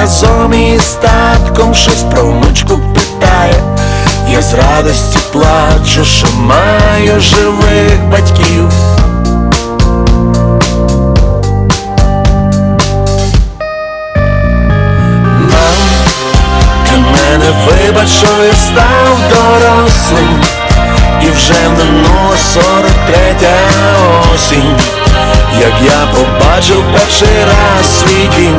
разом із татком щось про внучку питає. Я з радості плачу, що маю живих батьків. Мене вибач, що я став дорослим. І вже минула сорок третя осінь. Як я побачив перший раз свій дім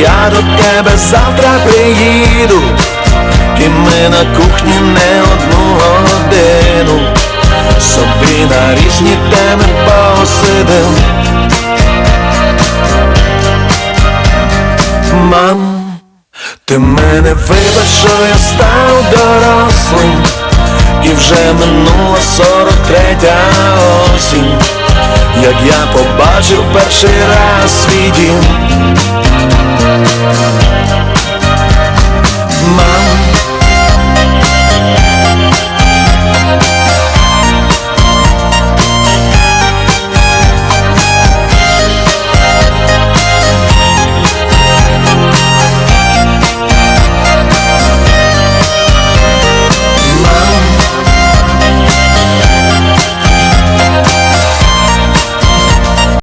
Я до тебе завтра приїду, і ми на кухні не одну годину собі на різні теми посидим. Мам, ти мене вибач, що я став дорослим, і вже минула сорок третя осінь, як я побачив перший раз свій дім. Música